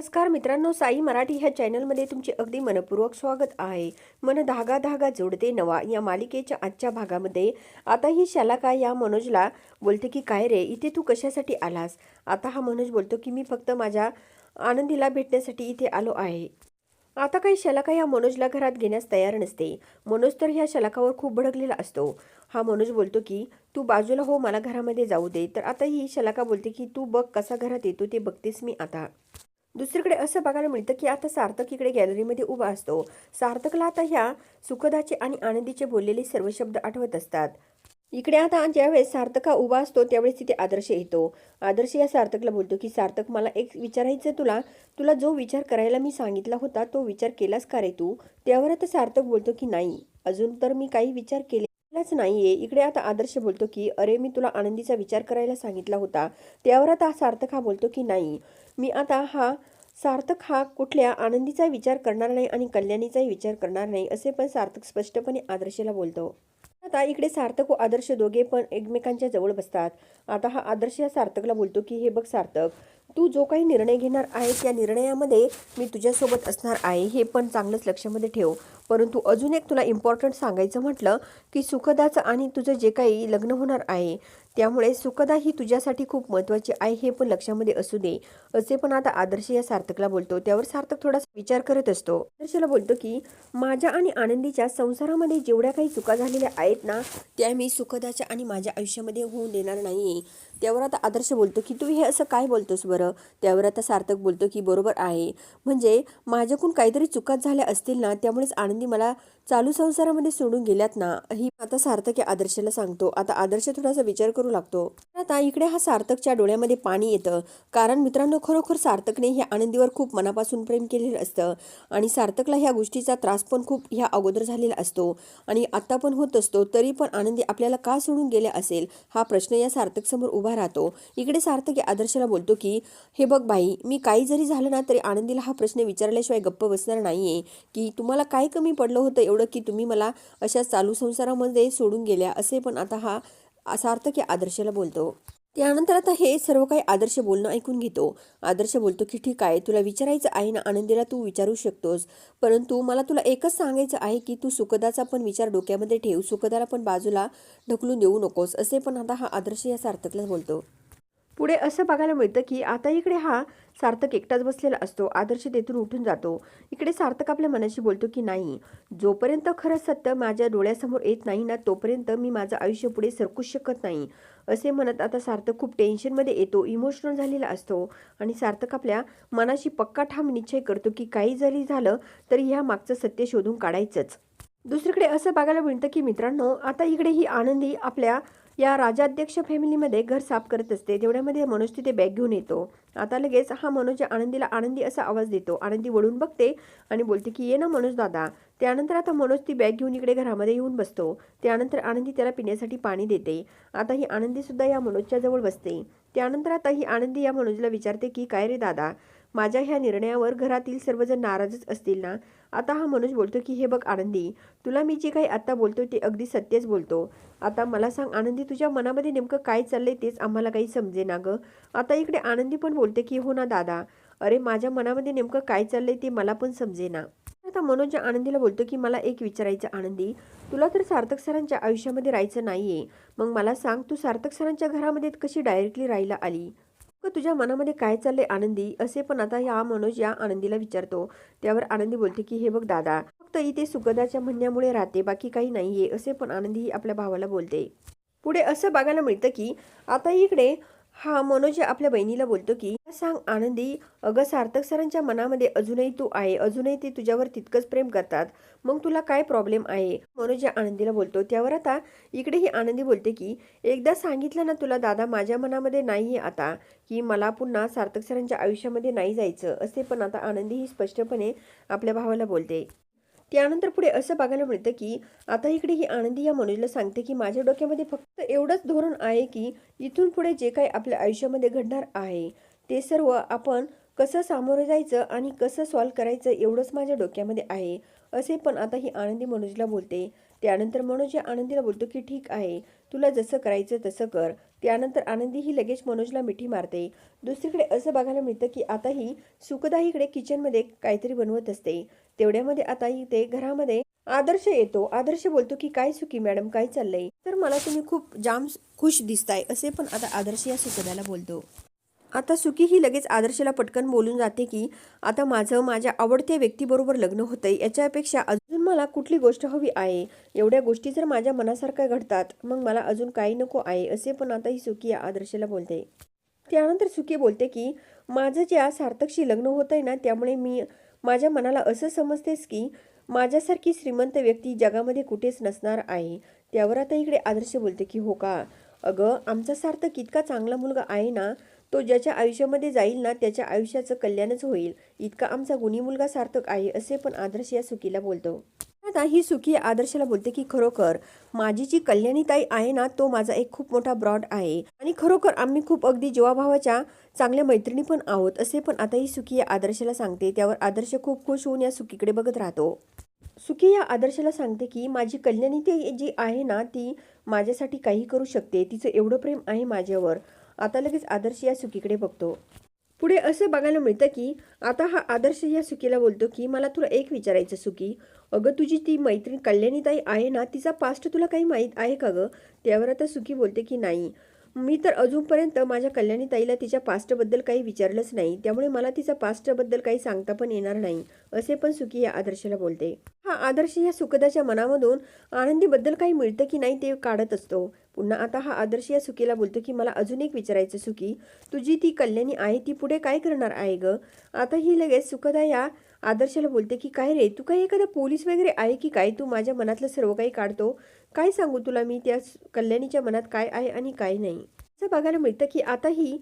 नमस्कार मित्रांनो साई मराठी ह्या चॅनलमध्ये तुमचे अगदी मनपूर्वक स्वागत आहे. मन धागा धागा जोडते नवा या मालिकेच्या आजच्या भागामध्ये. आता ही शलाका या मनोजला बोलते की काय रे इथे तू कशासाठी आलास? आता हा मनोज बोलतो की मी फक्त माझ्या आनंदीला भेटण्यासाठी इथे आलो आहे. आता काही शलाका या मनोजला घरात घेण्यास तयार नसते. मनोज तर ह्या शलाकावर खूप भडकलेला असतो. हा मनोज बोलतो की तू बाजूला हो मला घरामध्ये जाऊ दे. तर आता ही शलाका बोलते की तू बघ कसा घरात येतो ते बघतेस मी आता. दुसरीकडे असं बघायला मिळतं की आता सार्थक इकडे गॅलरीमध्ये उभा असतो. सार्थकला आता ह्या सुखदाचे आणि आनंदीचे बोललेले सर्व शब्द आठवत असतात. इकडे आता ज्यावेळेस सार्थका उभा असतो त्यावेळेस तिथे आदर्श येतो. आदर्श या सार्थकला बोलतो की सार्थक मला एक विचारायचं तुला. तुला जो विचार करायला मी सांगितला होता तो विचार केलास का रे तू? त्यावर आता सार्थक बोलतो की नाही. अजून तर मी काही विचार केले केलेलाच नाहीये. इकडे आता आदर्श बोलतो की अरे मी तुला आनंदीचा विचार करायला सांगितला होता. त्यावर आता सार्थक हा बोलतो की नाही. मी आता हा सार्थक हा कुठल्या आनंदीचा विचार करणार नाही आणि कल्याणीचाही विचार करणार नाही असे पण सार्थक स्पष्टपणे आदर्शला बोलतो. आता इकडे सार्थक व आदर्श दोघे पण एकमेकांच्या जवळ बसतात. आता हा आदर्श या सार्थकला बोलतो की हे बघ सार्थक तू जो काही निर्णय घेणार आहे त्या निर्णयामध्ये मी तुझ्यासोबत असणार आहे. हे पण चांगलंच लक्षामध्ये ठेव. परंतु अजून एक तुला इम्पॉर्टंट सांगायचं म्हटलं की सुखदाचं आणि तुझं जे काही लग्न होणार आहे त्यामुळे सुखदा ही तुझ्यासाठी खूप महत्त्वाची आहे हे पण लक्षामध्ये असू दे. असे पण आता आदर्श या सार्थकला बोलतो. त्यावर सार्थक थोडासा विचार करत असतो. आदर्शला बोलतो की माझ्या आणि आनंदीच्या संसारामध्ये जेवढ्या काही चुका झालेल्या आहेत ना त्या मी सुखदाच्या आणि माझ्या आयुष्यामध्ये होऊन देणार नाही त्यावर आता आदर्श बोलतो की तू हे असं काय बोलतोस बरं? त्यावर आता सार्थक बोलतो की बरोबर आहे. म्हणजे माझ्याकडून काहीतरी चुकाच झाल्या असतील ना त्यामुळेच आनंदी मला चालू संसारामध्ये सोडून गेल्यात ना ही आता सार्थक या आदर्शला सांगतो. आता आदर्श थोडासा विचार करू लागतो. आता इकडे हा सार्थकच्या डोळ्यामध्ये पाणी येतं. कारण मित्रांनो खरोखर सार्थकने ह्या आनंदीवर खूप मनापासून प्रेम केलेलं असतं. आणि सार्थकला ह्या गोष्टीचा त्रास पण खूप ह्या अगोदर झालेला असतो. आणि आत्ता पण होत असतो तरी पण आनंदी आपल्याला का सोडून गेल्या असेल हा प्रश्न या सार्थक समोर उभा राहतो. इकडे सार्थक या आदर्शला बोलतो की हे बघ बाई मी काही जरी झालं ना तरी आनंदीला हा प्रश्न विचारल्याशिवाय गप्प बसणार नाहीये. की तुम्हाला काय कमी पडलं होतं एवढं की तुम्ही मला अशा चालू संसारामध्ये सोडून गेल्या असे पण आता हा सार्थक या आदर्शला बोलतो. त्यानंतर आता हे सर्व काही आदर्श बोलणं ऐकून घेतो. आदर्श बोलतो की ठीक आहे तुला विचारायचं आहे ना आनंदीला तू विचारू शकतोस. परंतु मला तुला एकच सांगायचं आहे की तू सुखदाचा पण विचार डोक्यामध्ये ठेव. सुखदाला पण बाजूला ढकलून देऊ नकोस. असे पण आता हा आदर्श या सार्थकला बोलतो. पुढे असं बघायला मिळतं की आता इकडे हा सार्थक एकटाच बसलेला असतो. आदर्श तेथून उठून जातो. इकडे सार्थक आपल्या मनाशी बोलतो की नाही जोपर्यंत खरं सत्य माझ्या डोळ्यासमोर येत नाही ना तोपर्यंत मी माझं आयुष्य पुढे सरकूच शकत नाही. असे म्हणत आता सार्थक खूप टेन्शनमध्ये येतो इमोशनल झालेला असतो आणि सार्थक आपल्या मनाशी पक्का ठाम निश्चय करतो की काही जरी झालं तरी ह्या मागचं सत्य शोधून काढायचंच. दुसरीकडे असं बघायला मिळतं की मित्रांनो आता इकडे ही आनंदी आपल्या या राजाध्यक्ष फॅमिलीमध्ये घर साफ करत असते. तेवढ्यामध्ये मनोज तिथे बॅग घेऊन येतो. आता लगेच हा मनोज या आनंदीला आनंदी असा आवाज देतो. आनंदी वळून बघते आणि बोलते की ये ना मनोज दादा. त्यानंतर आता मनोज ती बॅग घेऊन इकडे घरामध्ये येऊन बसतो. त्यानंतर आनंदी त्याला पिण्यासाठी पाणी देते. आता ही आनंदी सुद्धा या मनोजच्या जवळ बसते. त्यानंतर आता ही आनंदी या मनोजला विचारते की काय रे दादा? माझ्या ह्या निर्णयावर घरातील सर्वजण नाराजच असतील ना? आता हा मनोज बोलतो की हे बघ आनंदी तुला मी जे काही आत्ता बोलतो ते अगदी सत्यच बोलतो. आता मला सांग आनंदी तुझ्या मनामध्ये नेमकं काय चाललंय तेच आम्हाला काही समजे ना गं? आता इकडे आनंदी पण बोलते की हो ना दादा अरे माझ्या मनामध्ये नेमकं काय चाललंय ते मला पण समजे ना. आता मनोज आनंदीला बोलतो की मला एक विचारायचं आनंदी तुला तर सार्थक सरांच्या आयुष्यामध्ये राहायचं नाहीये. मग मला सांग तू सार्थक सरांच्या घरामध्ये कशी डायरेक्टली राहायला आली? तुझ्या मनामध्ये काय चाललंय आनंदी? असे पण आता या मनोज या आनंदीला विचारतो. त्यावर आनंदी बोलते की हे बघ दादा फक्त इथे सुगदाच्या म्हणण्यामुळे राहते बाकी काही नाहीये असे पण आनंदी आपल्या भावाला बोलते. पुढे असं बघायला मिळतं की आता इकडे हा मनोज आपल्या बहिणीला बोलतो की सांग आनंदी अगं सार्थक सरांच्या मनामध्ये अजूनही तू आहे अजूनही ते तुझ्यावर तितकंच प्रेम करतात. मग तुला काय प्रॉब्लेम आहे? मनोज आनंदीला बोलतो. त्यावर आता इकडे ही आनंदी बोलते की एकदा सांगितलं ना तुला दादा माझ्या मनामध्ये नाही आहे आता की मला पुन्हा सार्थक सरांच्या आयुष्यामध्ये नाही जायचं. असे पण आता आनंदी ही स्पष्टपणे आपल्या भावाला बोलते. त्यानंतर पुढे असं बघायला मिळतं की आता इकडे ही आनंदी या मनोजला सांगते की माझ्या डोक्यामध्ये फक्त एवढंच धोरण आहे की इथून पुढे जे काही आपल्या आयुष्यामध्ये घडणार आहे ते सर्व आपण कसं सामोरं जायचं आणि कसं सॉल्व्ह करायचं एवढंच माझ्या डोक्यामध्ये आहे असे पण आता ही आनंदी मनोजला बोलते. त्यानंतर मनोज या आनंदीला बोलतो की ठीक आहे तुला जसं करायचं तसं कर. त्यानंतर आनंदी ही लगेच मनोजला मिठी मारते. दुसरीकडे असं बघायला मिळतं की आता ही इकडे किचनमध्ये काहीतरी बनवत असते. तेवढ्यामध्ये आता ते घरामध्ये आदर्श येतो. आदर्श बोलतो की काय सुखी मॅडम काय चाललंय? तर मला तुम्ही खूप जाम खुश दिसताय असे पण आता आदर्श या सुखदाला बोलतो. आता सुखी ही लगेच आदर्शला पटकन बोलून जाते की आता माझं माझ्या आवडत्या व्यक्तीबरोबर लग्न होतंय याच्यापेक्षा अजून मला कुठली गोष्ट हवी आहे? एवढ्या गोष्टी जर माझ्या मनासारख्या घडतात मग मला अजून काही नको आहे असे पण आता ही सुखी आदर्शला बोलते. त्यानंतर सुखी बोलते की माझं ज्या सार्थकशी लग्न होतंय ना त्यामुळे मी माझ्या मनाला असं समजतेस की माझ्यासारखी श्रीमंत व्यक्ती जगामध्ये कुठेच नसणार आहे. त्यावर आता इकडे आदर्श बोलते की हो का? अगं आमचा सार्थक इतका चांगला मुलगा आहे ना तो ज्याच्या आयुष्यामध्ये जाईल ना त्याच्या आयुष्याचं कल्याणच होईल. इतका आमचा गुणी मुलगा सार्थक आहे असे पण आदर्श या सुकीला बोलतो. आता ही सुखी आदर्शला बोलते की खरोखर माझी जी कल्याणीताई आहे ना तो माझा एक खूप मोठा ब्रॉड आहे. आणि खरोखर आम्ही खूप अगदी जीवाभावाच्या चांगल्या मैत्रिणी पण आहोत असे पण आता ही सुखी या आदर्शाला सांगते. त्यावर आदर्श खूप खुश होऊन या सुखीकडे बघत राहतो. सुखी या आदर्शाला सांगते की माझी कल्याणी ती जी आहे ना ती माझ्यासाठी काही करू शकते. तिचं एवढं प्रेम आहे माझ्यावर. आता लगेच आदर्श या सुखीकडे बघतो. पुढे असं बघायला मिळतं की आता हा आदर्श या सुकीला बोलतो की मला तुला एक विचारायचं सुकी. अगं तुझी ती मैत्रीण कल्याणीताई आहे ना तिचा पास्ट तुला काही माहीत आहे का गं? त्यावर आता सुकी बोलते की नाही. मी तर अजूनपर्यंत माझ्या कल्याणीताईला तिच्या पास्टबद्दल काही विचारलंच नाही. त्यामुळे मला तिचा पास्टबद्दल काही सांगता पण येणार नाही असे पण सुखी या आदर्शाला बोलते. हा आदर्श या सुखदाच्या मनामधून आनंदीबद्दल काही मिळतं की नाही ते काढत असतो. पुन्हा आता हा आदर्श या सुखीला बोलतो की मला अजून एक विचारायचं सुखी तुझी ती कल्याणी आहे ती पुढे काय करणार आहे ग? आता ही लगेच सुखदा या आदर्शाला बोलते की काय रे तू काही एखादा पोलीस वगैरे आहे की काय? तू माझ्या मनातलं सर्व काही काढतो काय सांगू तुला मी? त्या कल्याणीच्या मनात काय आहे आणि काय नाही. असं बघायला मिळतं की आता ही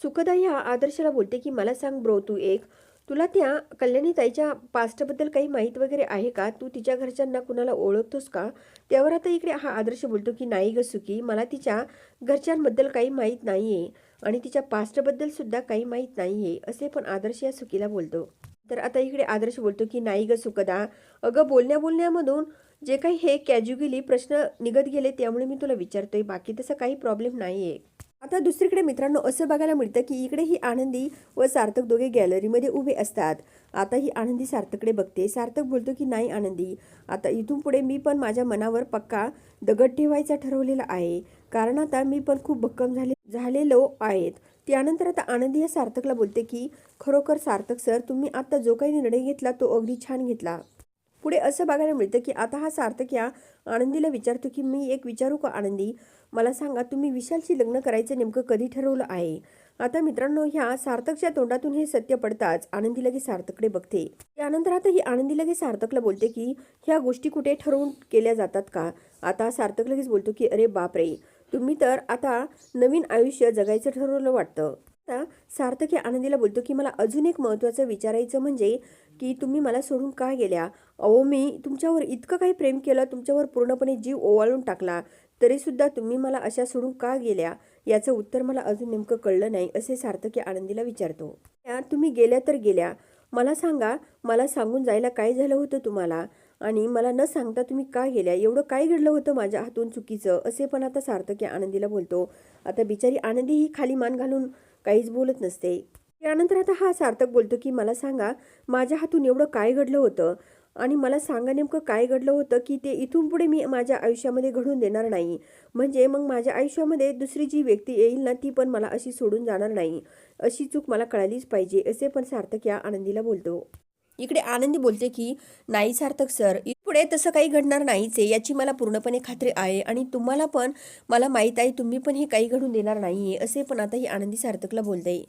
सुखदा ह्या आदर्शाला बोलते की मला सांग ब्रो तू एक. तुला त्या कल्याणी ताईच्या पास्टबद्दल काही माहीत वगैरे आहे का? तू तिच्या घरच्यांना कुणाला ओळखतोस का? त्यावर आता इकडे हा आदर्श बोलतो की नाही ग सुकी मला तिच्या घरच्यांबद्दल काही माहीत नाही आहे आणि तिच्या पास्टबद्दल सुद्धा काही माहीत नाही आहे असे पण आदर्श या सुखीला बोलतो. तर आता इकडे आदर्श बोलतो की नाही ग सुखदा. अगं बोलण्या बोलण्यामधून जे काही हे कॅज्युअली प्रश्न निघत गेले त्यामुळे मी तुला विचारतोय बाकी तसं काही प्रॉब्लेम नाही आहे आता दुसरीकडे मित्रांनो असं बघायला मिळतं की इकडे ही आनंदी व सार्थक दोघे गॅलरीमध्ये उभे असतात. आता ही आनंदी सार्थकडे बघते. सार्थक बोलतो की नाही आनंदी आता इथून पुढे मी पण माझ्या मनावर पक्का दगड ठेवायचा ठरवलेला आहे. कारण आता मी पण खूप भक्कम झाले झालेलो आहेत. त्यानंतर आता आनंदी या सार्थकला बोलते की खरोखर सार्थक सर तुम्ही आता जो काही निर्णय घेतला तो अगदी छान घेतला. पुढे असं बघायला मिळतं की आता हा सार्थक या आनंदीला विचारतो की मी एक विचारू का आनंदी? मला सांगा तुम्ही विशालशी लग्न करायचं नेमकं कधी ठरवलं आहे? आता मित्रांनो ह्या सार्थकच्या तोंडातून हे सत्य पडताच आनंदी लगेच सार्थकडे बघते. त्यानंतर आता ही आनंदी लगेच सार्थकला बोलते की ह्या गोष्टी कुठे ठरवून केल्या जातात का? आता सार्थक लगेच बोलतो की अरे बापरे! तुम्ही तर आता नवीन आयुष्य जगायचं ठरवलं वाटतं. आता सार्थक या आनंदीला बोलतो की मला अजून एक महत्त्वाचं विचारायचं म्हणजे की तुम्ही मला सोडून का गेल्या? अहो मी तुमच्यावर इतकं काही प्रेम केलं तुमच्यावर पूर्णपणे जीव ओवाळून टाकला तरीसुद्धा तुम्ही मला अशा सोडून का गेल्या? याचं उत्तर मला अजून नेमकं कळलं नाही असे सार्थक या आनंदीला विचारतो. त्या तुम्ही गेल्या तर गेल्या. मला सांगा मला सांगून जायला काय झालं होतं तुम्हाला? आणि मला न सांगता तुम्ही का गेल्या? एवढं काय घडलं होतं माझ्या हातून चुकीचं? असे पण आता सार्थक या आनंदीला बोलतो. आता बिचारी आनंदी ही खाली मान घालून काहीच बोलत नसते. त्यानंतर आता हा सार्थक बोलतो की मला सांगा माझ्या हातून एवढं काय घडलं होतं? आणि मला सांगा नेमकं काय घडलं होतं की ते इथून पुढे मी माझ्या आयुष्यामध्ये घडून देणार नाही. म्हणजे मग माझ्या आयुष्यामध्ये दुसरी जी व्यक्ती येईल ना ती पण मला अशी सोडून जाणार नाही. अशी चूक मला कळालीच पाहिजे असे पण सार्थक या आनंदीला बोलतो. इकडे आनंदी बोलते की नाही सार्थक सर पुढे तसं काही घडणार नाहीच आहे याची मला पूर्णपणे खात्री आहे आणि तुम्हाला पण मला माहीत आहे तुम्ही पण हे काही घडून देणार नाही आहे असे पण आता ही आनंदी सार्थकला बोलते.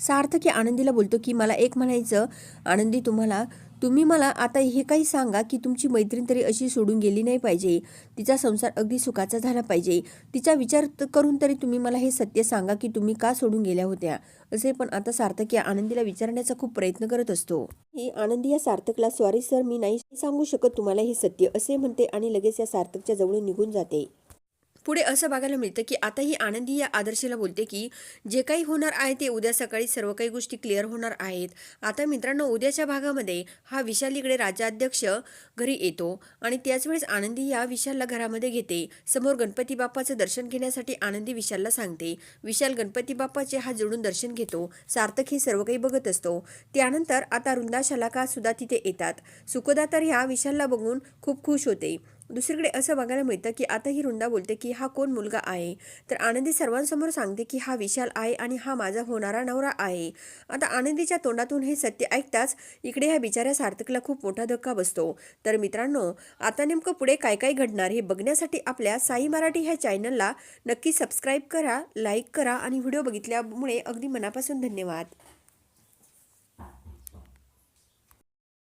सार्थक या आनंदीला बोलतो की मला एक म्हणायचं आनंदी तुम्हाला तुम्ही मला आता हे काही सांगा की तुमची मैत्रीण तरी अशी सोडून गेली नाही पाहिजे. तिचा संसार अगदी सुखाचा झाला पाहिजे. तिचा विचार करून तरी तुम्ही मला हे सत्य सांगा की तुम्ही का सोडून गेल्या होत्या? असे पण आता सार्थक या आनंदीला विचारण्याचा खूप प्रयत्न करत असतो. ही आनंदी या सार्थकला सॉरी सर मी नाही सांगू शकत तुम्हाला हे सत्य असे म्हणते आणि लगेच या सार्थकच्या जवळ निघून जाते. पुढे असं बघायला मिळतं की आता ही आनंदी या आदर्शला बोलते की जे काही होणार आहे ते उद्या सकाळी सर्व काही गोष्टी क्लिअर होणार आहेत. आता मित्रांनो उद्याच्या भागामध्ये हा विशाल इकडे राज्याध्यक्ष घरी येतो आणि त्याच वेळेस आनंदी या विशालला घरामध्ये घेते. समोर गणपती बाप्पाचं दर्शन घेण्यासाठी आनंदी विशालला सांगते. विशाल गणपती बाप्पाचे हात जोडून दर्शन घेतो. सार्थक हे सर्व काही बघत असतो. त्यानंतर आता रुंदा शलाका सुद्धा तिथे येतात. सुखदा तर ह्या विशालला बघून खूप खुश होते. दुसरीकडे असं बघायला मिळतं की आता ही रुंदा बोलते की हा कोण मुलगा आहे? तर आनंदी सर्वांसमोर सांगते की हा विशाल आहे आणि हा माझा होणारा नवरा आहे. आता आनंदीच्या तोंडातून हे सत्य ऐकताच इकडे ह्या बिचाऱ्या सार्थकला खूप मोठा धक्का बसतो. तर मित्रांनो आता नेमकं पुढे काय काय घडणार हे बघण्यासाठी आपल्या साई मराठी ह्या चॅनलला नक्की सबस्क्राईब करा लाईक करा आणि व्हिडिओ बघितल्यामुळे अगदी मनापासून धन्यवाद.